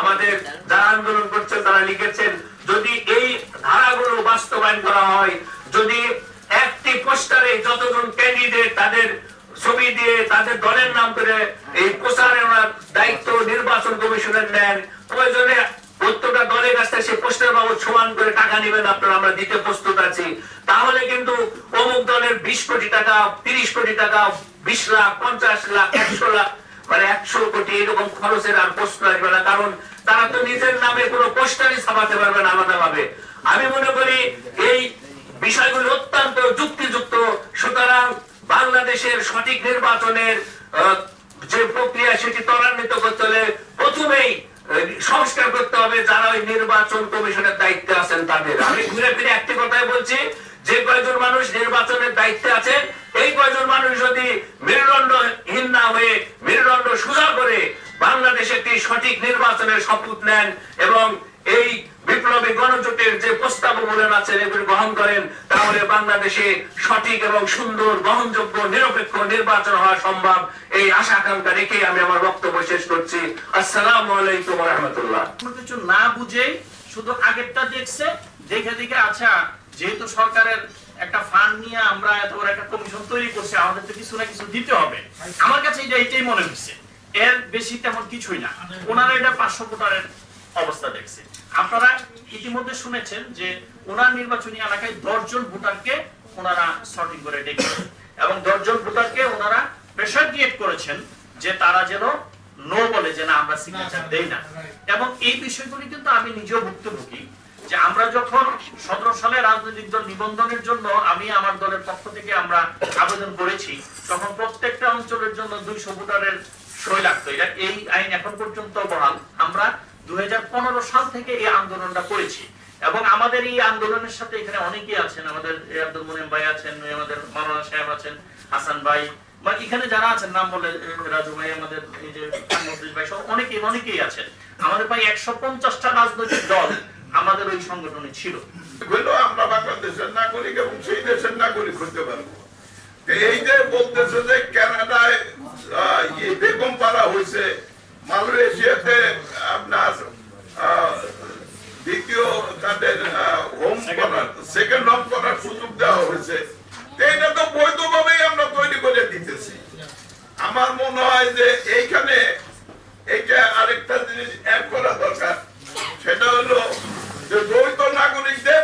আমাদের যারা আন্দোলন করছেন, তারা লিখেছেন, যদি এই ধারাগুলো বাস্তবায়ন করা হয়, যদি একটি পোস্টারে যতজন ক্যান্ডিডেট তাদের ছবি দিয়ে তাদের দলের নাম করে এই প্রচারের দায়িত্ব নির্বাচন কমিশনের নেন, প্রয়োজনে প্রত্যেকটা দলের কাছ থেকে সেই পোস্টার বাবদ সমান করে টাকা নেবেন আপনারা, আমরা দিতে প্রস্তুত আছি। তাহলে কিন্তু অমুক দলের বিশ কোটি টাকা, তিরিশ কোটি টাকা, বিশ লাখ, পঞ্চাশ লাখ, একশো লাখ মানে একশো কোটি এরকম খরচের আর প্রশ্ন আসবে না, কারণ তারা তো নিজের নামে কোনো পোস্টারই ছাপাতে পারবে না আলাদা ভাবে আমি মনে করি এই বিষয়গুলো অত্যন্ত যুক্তিযুক্ত। সুতরাং বাংলাদেশের সঠিক নির্বাচনের যে প্রক্রিয়া সেটি ত্বরান্বিত করতে হলে প্রথমেই সংস্কার করতে হবে যারা ওই নির্বাচন কমিশনের দায়িত্বে আছেন তাদের। আমি ঘুরে ফিরে একটি কথাই বলছি, যে কয়েকজন মানুষ নির্বাচনের দায়িত্বে আছেন এই কয়জন মানুষ যদি মেরুদণ্ডহীন না হয়ে মেরুদণ্ড সোজা করে বাংলাদেশে একটি সঠিক নির্বাচনের শপথ নেন এবং এই বিপ্লবী গণজোটের যে প্রস্তাব প্রস্তাবগুলো আছেন এগুলি গ্রহণ করেন, তাহলে বাংলাদেশে সঠিক এবং সুন্দর, গ্রহণযোগ্য, নিরপেক্ষ নির্বাচন হওয়া সম্ভব। এই আশা আকাঙ্ক্ষা রেখে আমি আমার বক্তব্য শেষ করছি। আসসালাম আলাইকুম রহমতুল্লাহ। কিছু না বুঝেই শুধু আগেরটা দেখছে, দেখে দেখে আচ্ছা যেহেতু সরকারের একটা ফান্ড নিয়ে আমরা এত বড় একটা কমিশন তৈরি করছি, আমাদের তো কিছু না কিছু দিতে হবে। আমার কাছে এটা এটাই মনে হচ্ছে। এর বেশি তেমন কিছুই না। ওনারা এটা পাঁচশো ভোটারের অবস্থা দেখছে। আপনারা ইতিমধ্যে শুনেছেন যে ওনার নির্বাচনী এলাকায় দশজন ভোটারকে ওনারা সর্টিং করে ডেকেছেন এবং দশজন ভোটারকে ওনারা প্রেশার ক্রিয়েট করেছেন যে তারা যেন নো বলে যে না, আমরা সিগনেচার দেই না। এবং এই বিষয়গুলি কিন্তু আমি নিজেও ভুক্তভোগী। যে আমরা যখন সতেরো সালে রাজনৈতিক দল নিবন্ধনের জন্য আমি আমার দলের পক্ষ থেকে আমরা আবেদন করেছি, তখন প্রত্যেকটা অঞ্চলের জন্য দুইশো ভোটারের সই লাগতো। এটা এই আইন এখন পর্যন্ত বহাল। আমরা দুই হাজার পনেরো সাল থেকে এই আন্দোলনটা করেছি। এবং আমাদের এই আন্দোলনের সাথে এখানে অনেকেই আছেন, আমাদের আব্দুল মুনিম ভাই আছেন, আমাদের মাওলানা সাহেব আছেন, হাসান ভাই, বা এখানে যারা আছেন, নাম বলে রাজু ভাই, আমাদের এই যে ভাই সব অনেকেই অনেকেই আছেন। আমাদের প্রায় একশো পঞ্চাশটা রাজনৈতিক দল আমাদের ওই সংগঠনে ছিল। আমরা বাংলাদেশের নাগরিক এবং সেই দেশের নাগরিক হতে পারব। এই যে বলতেছে যে কানাডায় ইয়ে বেগম পাড়া হয়েছে মালয়েশিয়াতে আপনার দ্বিতীয় তাদের হোম করার সেকেন্ড হোম করার সুযোগ দেওয়া হয়েছে। এটা তো বৈধভাবেই আমরা তৈরি করে দিতেছি। আমার মনে হয় যে এইখানে এইটা আরেকটা জিনিস অ্যাড করা দরকার। সেটা হলো যে দ্বৈত নাগরিকদের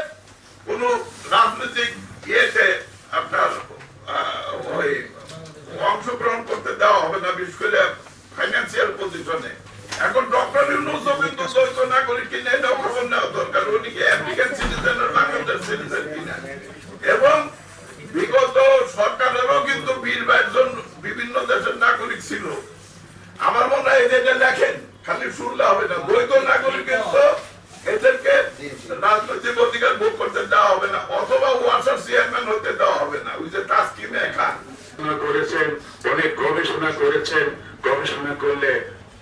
কোন রাজনৈতিক ইয়েতে আপনার অংশগ্রহণ করতে দেওয়া হবে না, বিশেষ করে ফাইন্যান্সিয়াল পজিশনে এখন ডক্টর ইউনুস কিন্তু দ্বৈত নাগরিক কিনে এটাও খবর নেওয়া দরকার। উনি কি আমেরিকান সিটিজেন বাংলাদেশ সিটিজেন কিনা? এবং বিগত সরকারেরও কিন্তু বিশ বাইশ জন বিভিন্ন দেশের নাগরিক ছিল আমার মনে হয় এদের লেখেন খালি শুনলে হবে না দ্বৈত নাগরিকের তো এদেরকে রাজনৈতিক অধিকার করতে দেওয়া হবে না অথবা ওয়াসার চেয়ারম্যান হতে দেওয়া হবে না ওই যে তাস্কিমে গবেষণা করেছেন অনেক গবেষণা করেছেন গবেষণা করলে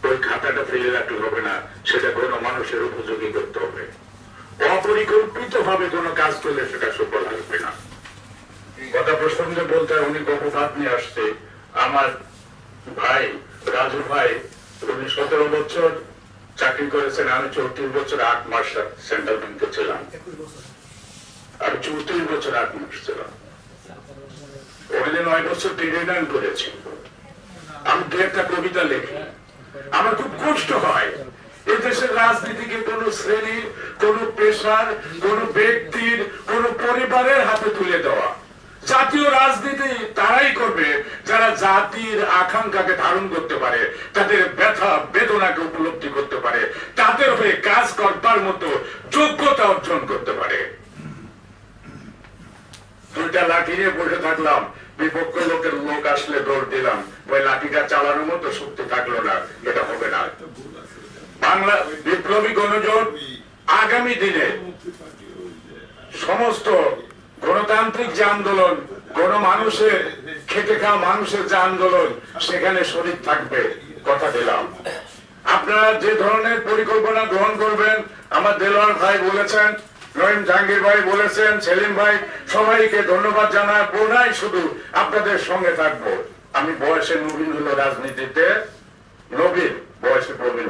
ওই খাতাটা ফেলে রাখলে হবে না সেটা কোনো মানুষের উপযোগী করতে হবে অপরিকল্পিত ভাবে কোনো কাজ করলে সেটা সফল আসবে না কথা প্রসঙ্গে বলতে উনি গপভাত নিয়ে আসছে আমার ভাই রাজু ভাই উনি সতেরো বছর চাকরি করেছেন আমি চৌত্রিশ বছর আট মাস সেন্ট্রাল ব্যাংকে ছিলাম। আমি চৌত্রিশ বছর আট মাস ছিলাম। ওখানে নয় বছর করেছি। আমি দু একটা কবিতা লিখি। আমার খুব কষ্ট হয়। এই দেশের রাজনীতিকে কোন শ্রেণির কোন পেশার কোন ব্যক্তির কোন পরিবারের হাতে তুলে দেওয়া? জাতীয় রাজনীতি জাতির আকাঙ্ক্ষাকে ধারণ করতে পারে, তাদের ব্যথা, বেদনাকে উপলব্ধি করতে পারে, তাদের হয়ে কাজ করবার মতো যোগ্যতা অর্জন করতে পারে। দুইটা লাঠি নিয়ে বসে থাকলাম, বিপক্ষ লোকের লোক আসলে দৌড় দিলাম। ওই লাঠিটা চালানোর মতো শক্তি থাকল না, এটা হবে না। বাংলা বিপ্লবী গণজোট আগামী দিনে সমস্ত গণতান্ত্রিক যে আন্দোলন গণ মানুষের খেটে খাওয়া মানুষের যে আন্দোলন, সেখানে শরীর থাকবে, কথা দিলাম। আপনারা যে ধরনের পরিকল্পনা গ্রহণ করবেন, আমার দেলোয়ার ভাই বলেছেন রহিম জাহাঙ্গীর ভাই বলেছেন, সেলিম ভাই, সবাইকে ধন্যবাদ জানায়, বোনাই শুধু আপনাদের সঙ্গে থাকব। আমি বয়সে নবীন হলো রাজনীতিতে, নবীন বয়সে প্রবীণ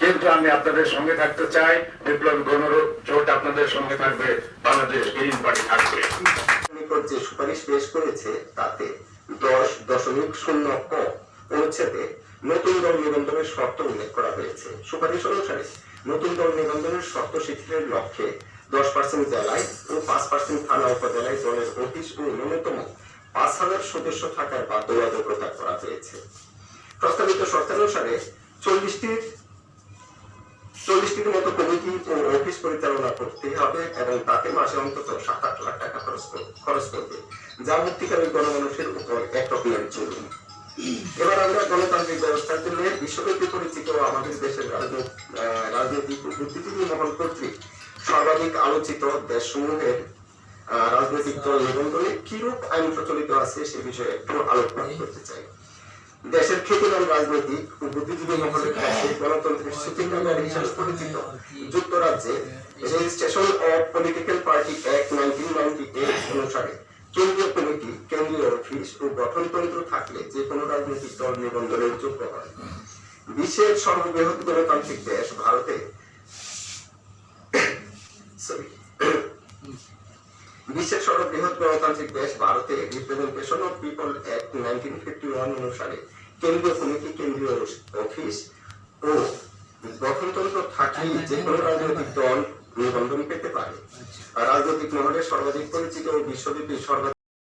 কিন্তু আমি আপনাদের সঙ্গে থাকতে চাই, বিপ্লব গণজোট আপনাদের সঙ্গে থাকবে, বাংলাদেশ গ্রিন পার্টি থাকবে। নিকট যে সুপারিশ পেশ করেছে, তাতে দশ দশমিক শূন্য ক অনুচ্ছেদে নতুন দল নিবন্ধনের শর্ত উল্লেখ করা হয়েছে। সুপারিশ অনুসারে, নতুন দল নিবন্ধনের শর্ত শিথিলের লক্ষ্যে দশ পার্সেন্ট জেলায় ও পাঁচ পার্সেন্ট থানা উপজেলায় দলের অফিস ও ন্যূনতম পাঁচ হাজার সদস্য থাকার বাধ্যবাধকতা করা হয়েছে। প্রস্তাবিত শর্তানুসারে চল্লিশটি চল্লিশটির মতো কমিটি ও অফিস পরিচালনা করতে হবে এবং তাতে মাসে অন্তত সাত খরচ করবে। যা মুক্তিকামী গণমানুষের উপর এক রকমের জরুরি এবার আমরা গণতান্ত্রিক ব্যবস্থার জন্য বিশ্বব্যাপী পরিচিত আমাদের দেশের রাজনৈতিক বুদ্ধিজীবী মহল কর্তৃক সর্বাধিক আলোচিত দেশসমূহের রাজনৈতিক দল নিবন্ধনে কিরূপ আইন প্রচলিত আছে সে বিষয়ে একটু আলোকপাত করতে চাই। দেশের খ্যাতিমান রাজনৈতিক ও বুদ্ধিজীবী মহলের কাছে গণতন্ত্রের সুতিকাগার হিসেবে পরিচিত। যুক্তরাজ্যে registration of political party act nineteen ninety eight অনুসারে কেন্দ্রীয় কমিটি, কেন্দ্রীয় অফিস ও গঠনতন্ত্র থাকলে যে কোনো রাজনৈতিক দল নিবন্ধনের যোগ্য হয়। বিশ্বের সর্ববৃহৎ গণতান্ত্রিক দেশ ভারতে বিশ্বের সর্ব বৃহৎ গণতান্ত্রিক দেশ ভারতে representation of people act nineteen fifty one অনুসারে। কেন্দ্রীয় কমিটি কেন্দ্রীয় অফিস ও গঠনতন্ত্র থাকলেই যে কোনো রাজনৈতিক দল নিবন্ধন পেতে পারে। রাজনৈতিক মহলে সর্বাধিক পরিচিত ও বিশ্বব্যাপী সর্বাধিক